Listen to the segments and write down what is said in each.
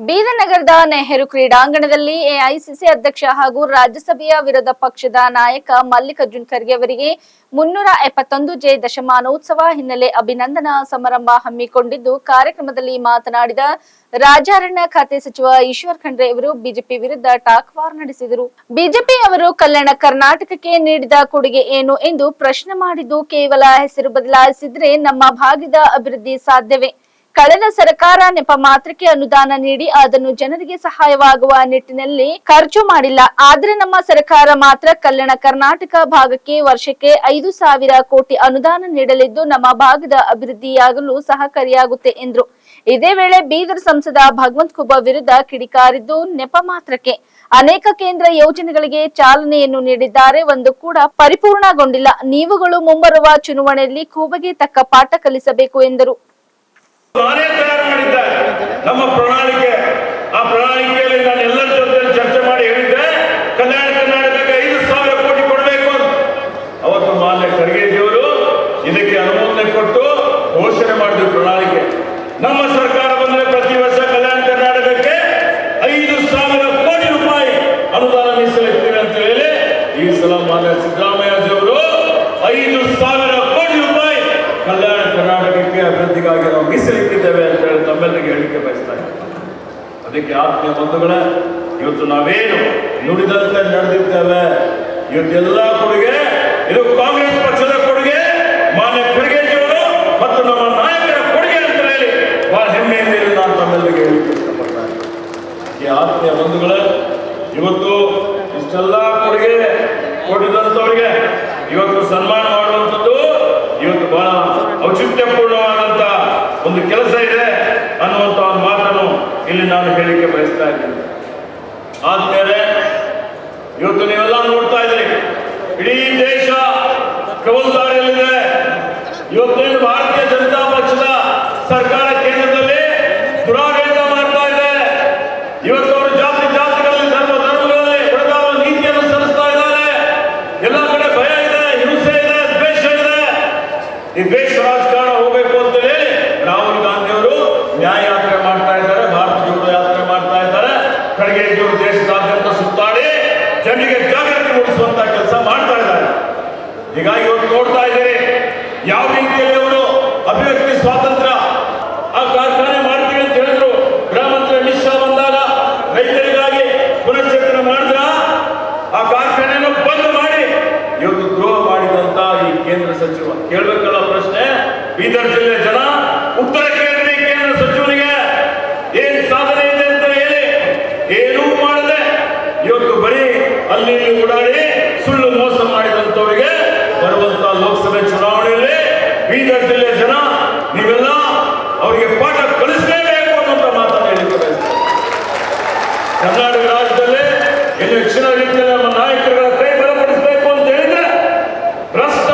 ಬೀದರ್ ನಗರದ ನೆಹರು ಕ್ರೀಡಾಂಗಣದಲ್ಲಿ ಎಐಸಿಸಿ ಅಧ್ಯಕ್ಷ ಹಾಗೂ ರಾಜ್ಯಸಭೆಯ ವಿರೋಧ ಪಕ್ಷದ ನಾಯಕ ಮಲ್ಲಿಕಾರ್ಜುನ್ ಖರ್ಗೆ ಅವರಿಗೆ ಮುನ್ನೂರ ಎಪ್ಪತ್ತೊಂದು ಜೆ ದಶಮಾನೋತ್ಸವ ಹಿನ್ನೆಲೆ ಅಭಿನಂದನಾ ಸಮಾರಂಭ ಹಮ್ಮಿಕೊಂಡಿದ್ದು, ಕಾರ್ಯಕ್ರಮದಲ್ಲಿ ಮಾತನಾಡಿದ ರಾಜಾರಣ್ಯ ಖಾತೆ ಸಚಿವ ಈಶ್ವರ್ ಖಂಡ್ರೆ ಅವರು ಬಿಜೆಪಿ ವಿರುದ್ಧ ಟಾಕ್ ವಾರ್ ನಡೆಸಿದರು. ಬಿಜೆಪಿ ಅವರು ಕಲ್ಯಾಣ ಕರ್ನಾಟಕಕ್ಕೆ ನೀಡಿದ ಕೊಡುಗೆ ಏನು ಎಂದು ಪ್ರಶ್ನೆ ಮಾಡಿದ್ದು ಕೇವಲ ಹೆಸರು ಬದಲಾಯಿಸಿದ್ರೆ ನಮ್ಮ ಭಾಗದ ಅಭಿವೃದ್ಧಿ ಸಾಧ್ಯವೇ? ಕಳೆದ ಸರ್ಕಾರ ನೆಪ ಮಾತ್ರಕ್ಕೆ ಅನುದಾನ ನೀಡಿ ಅದನ್ನು ಜನರಿಗೆ ಸಹಾಯವಾಗುವ ನಿಟ್ಟಿನಲ್ಲಿ ಖರ್ಚು ಮಾಡಿಲ್ಲ. ಆದ್ರೆ ನಮ್ಮ ಸರ್ಕಾರ ಮಾತ್ರ ಕಲ್ಯಾಣ ಕರ್ನಾಟಕ ಭಾಗಕ್ಕೆ ವರ್ಷಕ್ಕೆ ಐದು ಸಾವಿರ ಕೋಟಿ ಅನುದಾನ ನೀಡಲಿದ್ದು ನಮ್ಮ ಭಾಗದ ಅಭಿವೃದ್ಧಿಯಾಗಲು ಸಹಕಾರಿಯಾಗುತ್ತೆ ಎಂದರು. ಇದೇ ವೇಳೆ ಬೀದರ್ ಸಂಸದ ಭಗವಂತ್ ಕುಬ ವಿರುದ್ಧ ಕಿಡಿಕಾರಿದ್ದು ನೆಪ ಮಾತ್ರಕ್ಕೆ. ಅನೇಕ ಕೇಂದ್ರ ಯೋಜನೆಗಳಿಗೆ ಚಾಲನೆಯನ್ನು ನೀಡಿದ್ದಾರೆ. ಒಂದು ಕೂಡ ಪರಿಪೂರ್ಣಗೊಂಡಿಲ್ಲ. ನೀವುಗಳು ಮುಂಬರುವ ಚುನಾವಣೆಯಲ್ಲಿ ಕೂಬಗೆ ತಕ್ಕ ಪಾಠ ಕಲಿಸಬೇಕು ಎಂದರು. ನಾನೇ ತಯಾರು ಮಾಡಿದ್ದೆ ನಮ್ಮ ಪ್ರಣಾಳಿಕೆ. ಆ ಪ್ರಣಾಳಿಕೆಯಲ್ಲಿ ನಾನು ಎಲ್ಲರ ಜೊತೆ ಚರ್ಚೆ ಮಾಡಿ ಹೇಳಿದ್ದೆ, ಕಲ್ಯಾಣ ಕರ್ನಾಟಕಕ್ಕೆ ಐದು ಸಾವಿರ ಕೋಟಿ ಕೊಡಬೇಕು ಅಂತ. ಅವತ್ತು ಮಾನ್ಯ ಖರ್ಗೆಜಿಯವರು ಇದಕ್ಕೆ ಅನುಮೋದನೆ ಕೊಟ್ಟು ಘೋಷಣೆ ಮಾಡಿದ್ರು ಪ್ರಣಾಳಿಕೆ. ನಮ್ಮ ಸರ್ಕಾರ ಬಂದ್ರೆ ಪ್ರತಿ ವರ್ಷ ಕಲ್ಯಾಣ ಕರ್ನಾಟಕಕ್ಕೆ ಐದು ಸಾವಿರ ಕೋಟಿ ರೂಪಾಯಿ ಅನುದಾನ ಮೀಸಲಿಡ್ತೀವಿ ಅಂತ ಹೇಳಿ ಈ ಸಲ ಮಾನ್ಯ ಸಿದ್ದರಾಮಯ್ಯಜಿಯವರು ಐದು ಸಾವಿರ ಕೋಟಿ ರೂಪಾಯಿ ಕಲ್ಯಾಣ ಕರ್ನಾಟಕಕ್ಕೆ ಅಭಿವೃದ್ಧಿಗಾಗಿ ಮೀಸಲಿಟ್ಟಿದ್ದೇವೆ ಅಂತ ಹೇಳಿ ತಮ್ಮೆಲ್ಲರಿಗೆ ಹೇಳಿಕೆ ಬಯಸ್ತಾ ಅದಕ್ಕೆ ಆತ್ಮೀಯ ಬಂಧುಗಳ, ಇವತ್ತು ನಾವೇನು ನುಡಿದಂತೆ ನಡೆದಿದ್ದೇವೆ ಇವತ್ತೆಲ್ಲ ಕೊಡುಗೆ, ಇದು ಕಾಂಗ್ರೆಸ್ ಪಕ್ಷದ ಕೊಡುಗೆ, ಮಾನ್ಯ ಖರ್ಗೆಜಿಯವರು ಮತ್ತು ನಮ್ಮ ನಾಯಕರ ಕೊಡುಗೆ ಅಂತ ಹೇಳಿ ಬಹಳ ಹೆಮ್ಮೆಯಿಂದ ನಾನು ತಮ್ಮೆಲ್ಲರಿಗೆ ಹೇಳಿಕೆ ಇಷ್ಟಪಡ್ತಾ ಇದ್ದೀನಿ ಈ ಆತ್ಮೀಯ ಬಂಧುಗಳ, ಇವತ್ತು ಇಷ್ಟೆಲ್ಲ ಕೊಡುಗೆ ಕೊಟ್ಟಿದಂಥವರಿಗೆ ಇವತ್ತು ಸನ್ಮಾನ ಮಾಡುವಂಥದ್ದು ಇವತ್ತು ಬಹಳ ಔಚಿತ್ಯಪೂರ್ಣವಾದಂಥ ಒಂದು ಕೆಲಸ ಇದೆ ಅನ್ನುವಂಥ ಒಂದು ಮಾತನ್ನು ಇಲ್ಲಿ ನಾನು ಹೇಳಿಕೆ ಬಯಸ್ತಾ ಇದ್ದೀನಿ. ಆದ್ಮೇಲೆ ಇವತ್ತು ನೀವೆಲ್ಲ ನೋಡ್ತಾ ಇದ್ರಿ ಇಡೀ ದೇಶ ಕವಲ್ದಾರಿಯಲ್ಲಿದೆ. ಇವತ್ತೇನು ಭಾರತೀಯ ಜನತಾ ಪಕ್ಷದ ಸರ್ಕಾರ ಕೇಂದ್ರದಲ್ಲಿ ದುರಾಡಳಿತ ಮಾಡ್ತಾ ಇದೆ ಇವತ್ತು ಅವರು ಜಾತಿ ಜಾತಿಗಳಲ್ಲಿ ಧರ್ಮ ಧರ್ಮಗಳಲ್ಲಿ ಹೊಡೆದಾವ ನೀತಿಯನ್ನು ಸಲ್ಲಿಸ್ತಾ ಇದ್ದಾರೆ ಎಲ್ಲ ಕಡೆ ಭಯ ಇದೆ ಹಿಂಸೆ ಇದೆ ದ್ವೇಷ ಇದೆ ಈ ದ್ವೇಷ ರಾಜಕಾರಣ ಹೋಗಬೇಕು ಅಂತ ಹೇಳಿ ರಾಹುಲ್ ಗಾಂಧಿ ಅವರು ನ್ಯಾಯ ಯಾತ್ರೆ ಮಾಡ್ತಾ ಇದ್ದಾರೆ ಭಾರತ ಜೋಡೋ ಯಾತ್ರೆ ಮಾಡ್ತಾ ಇದ್ದಾರೆ ಖರ್ಗೆಜಿಯವರು ದೇಶದಾದ್ಯಂತ ಸುತ್ತಾಡಿ ಜನರಿಗೆ ಜಾಗೃತಿ ಮೂಡಿಸುವಂತ ಕೆಲಸ ಮಾಡ್ತಾ ಇದ್ದಾರೆ. ಹೀಗಾಗಿ ಇವತ್ತು ನೋಡ್ತಾ ಇದ್ದಾರೆ, ಯಾವ ರೀತಿಯಲ್ಲಿ ಅವರು ಅಭಿವ್ಯಕ್ತಿ, ಸ್ವಾತಂತ್ರ್ಯ ಆ ಕಾರ್ಖಾನೆ ಮಾಡ್ತೀವಿ ಅಂತ ಹೇಳಿದ್ರು. ಗೃಹ ಮಂತ್ರಿ ಅಮಿತ್ ಶಾ ಬಂದಾಗ ರೈತರಿಗಾಗಿ ಪುನಶ್ಚೇತನ ಮಾಡಿದ್ರ, ಆ ಕಾರ್ಖಾನೆಯನ್ನು ಬಂದ್ ಮಾಡಿ ಇವತ್ತು ದ್ರೋಹ ಮಾಡಿದಂತ ಈ ಕೇಂದ್ರ ಸಚಿವ. ಕೇಳಬೇಕಲ್ಲ ಪ್ರಶ್ನೆ? ಬೀದರ್ ಜಿಲ್ಲೆ ಜನ ಉತ್ತರ ಕೇಂದ್ರೀ ಕೇಂದ್ರ ಸಚಿವನಿಗೆ ಏನ್ ಸಾಧನೆ ಇದೆ ಅಂತ ಹೇಳಿ ಏನೂ ಮಾಡದೆ ಇವತ್ತು ಬರೀ ಅಲ್ಲಿ ಇಲ್ಲಿ ಓಡಾಡಿ ಸುಳ್ಳು ಮೋಸ ಮಾಡಿದಂತವರಿಗೆ ಬರುವಂತ ಲೋಕಸಭೆ ಚುನಾವಣೆಯಲ್ಲಿ ಬೀದರ್ ಜಿಲ್ಲೆ ಜನ, ನೀವೆಲ್ಲ ಅವರಿಗೆ ಪಾಠ ಕಲಿಸಲೇಬೇಕು ಅನ್ನುವಂತ ಮಾತನ್ನು ಹೇಳಿಕೆ ಕರ್ನಾಟಕ ರಾಜ್ಯದಲ್ಲಿ ಇನ್ನು ಹೆಚ್ಚಿನ ರೀತಿಯಲ್ಲಿ ನಮ್ಮ ನಾಯಕರುಗಳ ಕೈ ಬಲಪಡಿಸಬೇಕು ಅಂತ ಹೇಳಿದ್ರೆ, ಭ್ರಷ್ಟ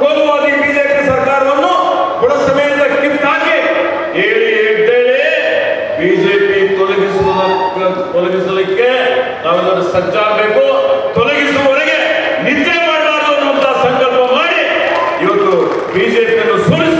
ಕೋಮುವಾದಿ ಬಿಜೆಪಿ ಸರ್ಕಾರವನ್ನು ಬುಡ ಸಮೇತ ಕಿತ್ತಾಕಿ ಹೇಳಿ ಎದ್ದೇಳಿ ಬಿಜೆಪಿ ತೊಲಗಿಸುವ ತೊಲಗಿಸಲಿಕ್ಕೆ ನಾವೆಲ್ಲರೂ ಸಜ್ಜಾಗಬೇಕು. బీజేపీను సురి